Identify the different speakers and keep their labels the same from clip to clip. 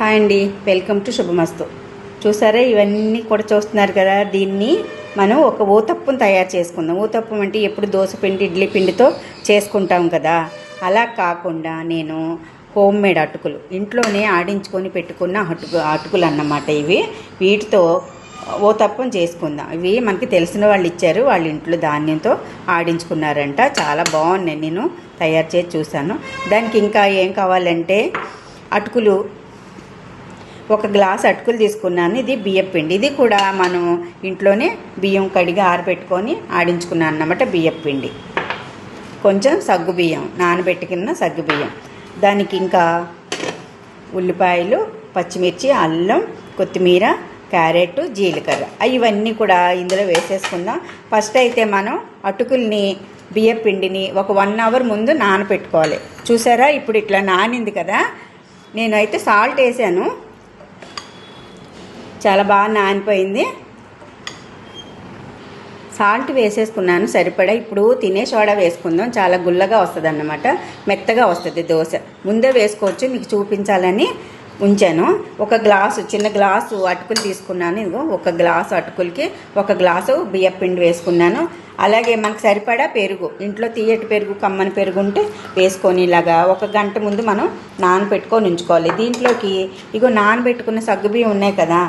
Speaker 1: Hi అండి. Welcome to శుభమస్తు. చూసారా ఇవన్నీ కూడా చూస్తున్నారు కదా దీన్ని మనం ఒక ఊతప్పం తయారు చేసుకుందాం. ఊతప్పం అంటే ఎప్పుడు దోశ పిండి ఇడ్లీ పిండితో చేసుకుంటాం కదా. అలా కాకుండా నేను హోమ్ మేడ్ అటుకులు ఇంట్లోనే ఆడించుకొని పెట్టుకున్న అటుకు అటుకులు అన్నమాట ఇవి. వీటితో ఓతప్పం చేసుకుందాం. ఇవి మనకి తెలిసిన వాళ్ళు ఇచ్చారు వాళ్ళ ఇంట్లో ధాన్యంతో ఆడించుకున్నారంట. చాలా బాగున్నాయి నేను తయారు చేసి చూశాను. దానికి ఇంకా ఏం కావాలంటే అటుకులు ఒక గ్లాస్ అటుకులు తీసుకున్నాను. ఇది బియ్యం పిండి. ఇది కూడా మనం ఇంట్లోనే బియ్యం కడిగి ఆరబెట్టుకొని ఆడించుకున్నాను అన్నమాట బియ్యం పిండి. కొంచెం సగ్గు బియ్యం నానబెట్టుకున్న సగ్గు బియ్యం. దానికి ఇంకా ఉల్లిపాయలు పచ్చిమిర్చి అల్లం కొత్తిమీర క్యారెట్ జీలకర్ర. ఇవన్నీ కూడా ఇందులో వేసేసుకుందాం. ఫస్ట్ అయితే మనం అటుకుల్ని బియ్యం పిండిని ఒక వన్ అవర్ ముందు నానబెట్టుకోవాలి చూసారా? ఇప్పుడు ఇట్లా నానింది కదా? నేనైతే సాల్ట్ వేసాను. చాలా బాగా నానిపోయింది. సాల్ట్ వేసేసుకున్నాను సరిపడా. ఇప్పుడు తినే సోడా వేసుకుందాం. చాలా గుల్లగా వస్తుంది అన్నమాట మెత్తగా వస్తుంది దోశ. ముందే వేసుకోవచ్చు మీకు చూపించాలని ఉంచాను. ఒక గ్లాసు చిన్న గ్లాసు అటుకులు తీసుకున్నాను. ఇదిగో ఒక గ్లాసు అటుకులకి ఒక గ్లాసు బియ్య పిండి వేసుకున్నాను. అలాగే మనకు సరిపడా పెరుగు. ఇంట్లో తీయటి పెరుగు కమ్మని పెరుగు ఉంటే వేసుకొని ఇలాగా ఒక గంట ముందు మనం నానబెట్టుకొని ఉంచుకోవాలి. దీంట్లోకి ఇగో నానబెట్టుకున్న సగ్గుబియ్యం ఉన్నాయి కదా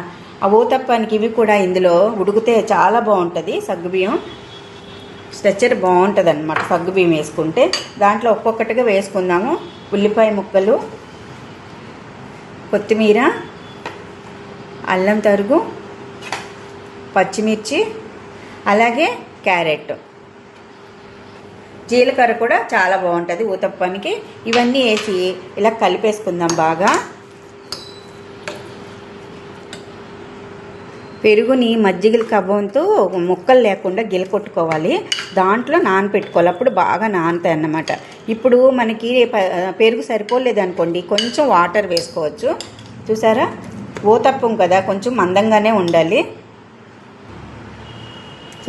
Speaker 1: ఆ ఊతప్పానికి ఇవి కూడా ఇందులో ఉడికితే చాలా బాగుంటుంది సగ్గుబియ్యం స్ట్రెచ్చర్ బాగుంటుంది అనమాట సగ్గుబియ్యం వేసుకుంటే. దాంట్లో ఒక్కొక్కటిగా వేసుకుందాము. ఉల్లిపాయ ముక్కలు కొత్తిమీర అల్లం తరుగు పచ్చిమిర్చి అలాగే క్యారెట్. జీలకర్ర కూడా చాలా బాగుంటుంది ఊతప్పానికి. ఇవన్నీ వేసి ఇలా కలిపేసుకుందాం బాగా. పెరుగుని మజ్జిగల కవ్వంతో ముక్కలు లేకుండా గిలకొట్టుకోవాలి. దాంట్లో నానపెట్టుకోవాలి. అప్పుడు బాగా నానుతాయి అన్నమాట. ఇప్పుడు మనకి పెరుగు సరిపోలేదు అనుకోండి కొంచెం వాటర్ వేసుకోవచ్చు. చూసారా? ఓతప్పం కదా కొంచెం మందంగానే ఉండాలి.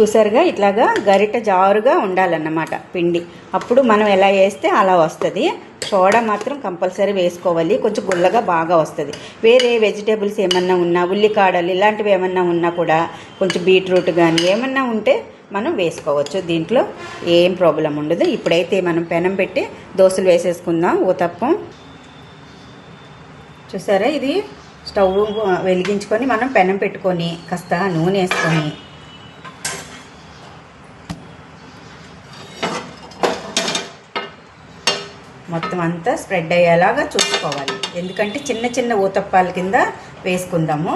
Speaker 1: చూసారుగా? ఇట్లాగా గరిట జారుగా ఉండాలన్నమాట పిండి. అప్పుడు మనం ఎలా వేస్తే అలా వస్తుంది. సోడా మాత్రం కంపల్సరీ వేసుకోవాలి. కొంచెం గుల్లగా బాగా వస్తుంది. వేరే వెజిటేబుల్స్ ఏమన్నా ఉన్నా ఉల్లికాడలు ఇలాంటివి ఏమన్నా ఉన్నా కూడా కొంచెం బీట్రూట్ కానీ ఏమన్నా ఉంటే మనం వేసుకోవచ్చు. దీంట్లో ఏం ప్రాబ్లం ఉండదు. ఇప్పుడైతే మనం పెనం పెట్టి దోశలు వేసేసుకుందాం. ఊతప్పం. చూసారా? ఇది స్టవ్ వెలిగించుకొని మనం పెనం పెట్టుకొని కాస్త నూనె వేసుకొని మొత్తం అంతా స్ప్రెడ్ అయ్యేలాగా చూసుకోవాలి. ఎందుకంటే చిన్న చిన్న ఊతప్పాల కింద వేసుకుందాము.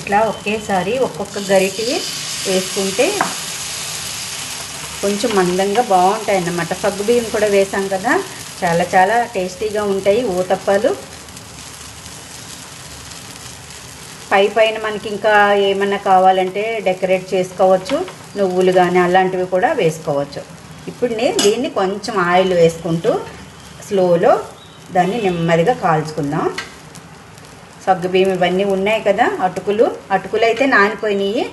Speaker 1: ఇట్లా ఒకేసారి ఒక్కొక్క గరిటి వేసుకుంటే కొంచెం మందంగా బాగుంటాయి అన్నమాట సగ్గుబియ్యం కూడా వేసాం కదా. చాలా చాలా టేస్టీగా ఉంటాయి ఊతప్పాలు. పై పైన మనకి ఇంకా ఏమన్నా కావాలంటే డెకరేట్ చేసుకోవచ్చు. నువ్వులు కానీ అలాంటివి కూడా వేసుకోవచ్చు. ఇప్పుడు నేను దీన్ని కొంచెం ఆయిల్ వేసుకుంటూ స్లోలో దాన్ని నెమ్మదిగా కాల్చుకుందాం. సగ్గుబియ్యం ఇవన్నీ ఉన్నాయి కదా అటుకులు. అటుకులు అయితే నానిపోయినాయి.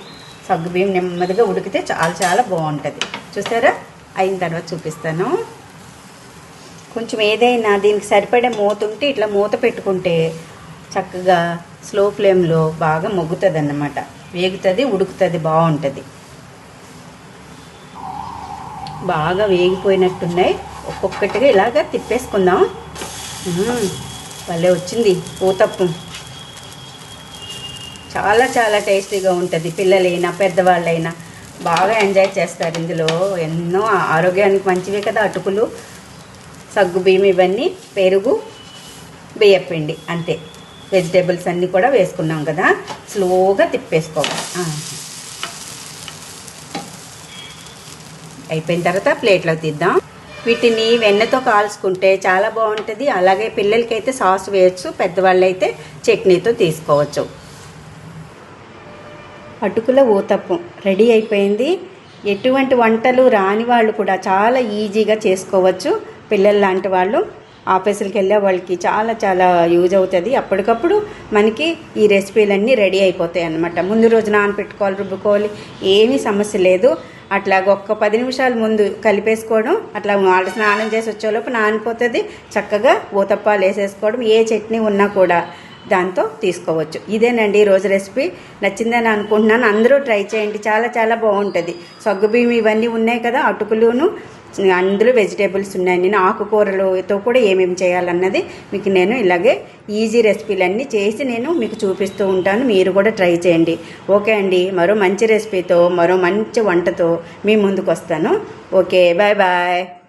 Speaker 1: సగ్గుబియ్యం నెమ్మదిగా ఉడికితే చాలా చాలా బాగుంటుంది. చూసారా? అయిన తర్వాత చూపిస్తాను. కొంచెం ఏదైనా దీనికి సరిపడే మూత ఉంటే ఇట్లా మూత పెట్టుకుంటే చక్కగా స్లో ఫ్లేమ్లో బాగా మొగ్గుతుంది అన్నమాట వేగుతుంది ఉడుకుతుంది బాగుంటుంది. బాగా వేగిపోయినట్టున్నాయి. ఒక్కొక్కటిగా ఇలాగ తిప్పేసుకుందాం. భలే వచ్చింది పూతప్పు. చాలా చాలా టేస్టీగా ఉంటుంది పిల్లలైనా పెద్దవాళ్ళైనా. బాగా ఎంజాయ్ చేస్తారు ఇందులో. ఎన్నో ఆరోగ్యానికి మంచివే కదా అటుకులు సగ్గు బియ్యం ఇవన్నీ పెరుగు బియ్యపిండి అంతే. వెజిటేబుల్స్ అన్నీ కూడా వేసుకున్నాం కదా. స్లోగా తిప్పేసుకోవాలి ఆ. అయిపోయిన తర్వాత ప్లేట్లో తీద్దాం. వీటిని వెన్నతో కాల్చుకుంటే చాలా బాగుంటుంది. అలాగే పిల్లలకైతే సాస్ వేయచ్చు పెద్దవాళ్ళైతే చట్నీతో తీసుకోవచ్చు. అటుకుల ఊతప్పం రెడీ అయిపోయింది. ఎటువంటి వంటలు రాని వాళ్ళు కూడా చాలా ఈజీగా చేసుకోవచ్చు. పిల్లలు లాంటి వాళ్ళు ఆఫీసులకు వెళ్ళే వాళ్ళకి చాలా చాలా యూజ్ అవుతుంది. అప్పటికప్పుడు మనకి ఈ రెసిపీలన్నీ రెడీ అయిపోతాయి అన్నమాట. ముందు రోజు నానపెట్టుకోవాలి రుబ్బుకోవాలి. ఏమీ సమస్య లేదు. అట్లా ఒక్క పది నిమిషాల ముందు కలిపేసుకోవడం అట్లా వాళ్ళ స్నానం చేసి వచ్చేలోపు నానిపోతుంది. చక్కగా ఊతప్పాలు వేసేసుకోవడం ఏ చట్నీ ఉన్నా కూడా. దాంతో తీసుకోవచ్చు. ఇదేనండి ఈరోజు రోజు రెసిపీ. నచ్చిందని అనుకుంటున్నాను. అందరూ ట్రై చేయండి. చాలా చాలా బాగుంటుంది. సగ్గుబియ్యం ఇవన్నీ ఉన్నాయి కదా అటుకులును అందులో వెజిటేబుల్స్ ఉన్నాయి. నేను ఆకుకూరలతో కూడా ఏమేమి చేయాలన్నది మీకు నేను ఇలాగే ఈజీ రెసిపీలన్నీ చేసి నేను మీకు చూపిస్తూ ఉంటాను. మీరు కూడా ట్రై చేయండి. ఓకే అండి. మరో మంచి రెసిపీతో మరో మంచి వంటతో మీ ముందుకు వస్తాను ఓకే. Bye bye.